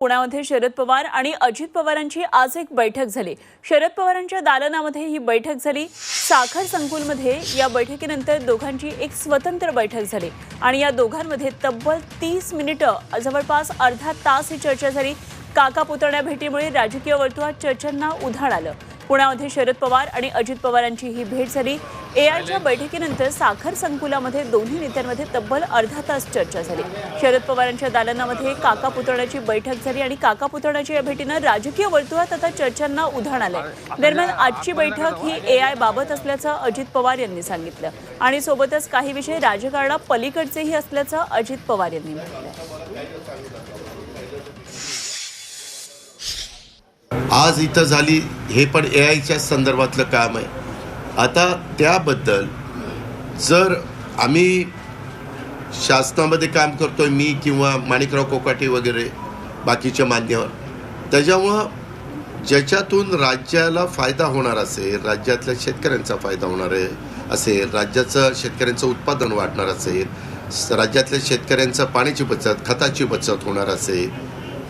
पुण्यामध्ये शरद पवार आणि अजित पवारांची आज एक बैठक झाली. शरद पवारांच्या दालनामध्ये ही बैठक झाली. साखर संकुलमध्ये या बैठकीनंतर दोघांची एक स्वतंत्र बैठक झाली. आणि या दोघांमध्ये तब्बल तीस मिनिटं जवळपास अर्धा तास ही चर्चा झाली. काका पुतण्या भेटीमुळे राजकीय वर्तुळात चर्चांना उधाण आलं. पुण्यामध्ये शरद पवार आणि अजित पवारांची ही भेट झाली. एआयच्या बैठकीनंतर साखर संकुलामध्ये दोन्ही नेत्यांमध्ये तब्बल अर्धा तास चर्चा झाली. शरद पवारांच्या दालनामध्ये काका पुतण्याची बैठक झाली आणि काका पुतण्याच्या या भेटीनं राजकीय वर्तुळात आता चर्चांना उधाण आलंय. दरम्यान आजची बैठक ही एआय बाबत असल्याचं अजित पवार यांनी सांगितलं. आणि सोबतच काही विषय राजकारणा पलीकडचेही असल्याचं अजित पवार यांनी म्हटलं आज इथं झाली हे पण ए आयच्या संदर्भातलं काम आहे. आता त्याबद्दल जर आम्ही शासनामध्ये काम करतो आहे मी किंवा माणिकराव कोकाटे वगैरे बाकीच्या मान्यवर त्याच्यामुळं ज्याच्यातून राज्याला फायदा होणार असेल राज्यातल्या शेतकऱ्यांचा फायदा होणार आहे असेल राज्याचं शेतकऱ्यांचं उत्पादन वाढणार असेल राज्यातल्या शेतकऱ्यांचं पाण्याची बचत खताची बचत होणार असेल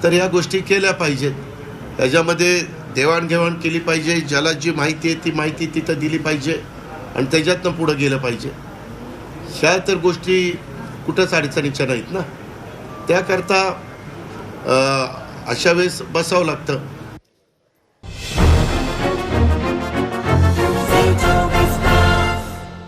तर या गोष्टी केल्या पाहिजेत. त्याच्यामध्ये देवाणघेवाण केली पाहिजे ज्याला जी माहिती आहे ती माहिती तिथं दिली पाहिजे आणि त्याच्यातनं पुढं गेलं पाहिजे. ह्या तर गोष्टी कुठंच अडचणीच्या नाहीत ना. त्याकरता अशा वेळेस बसावं लागतं.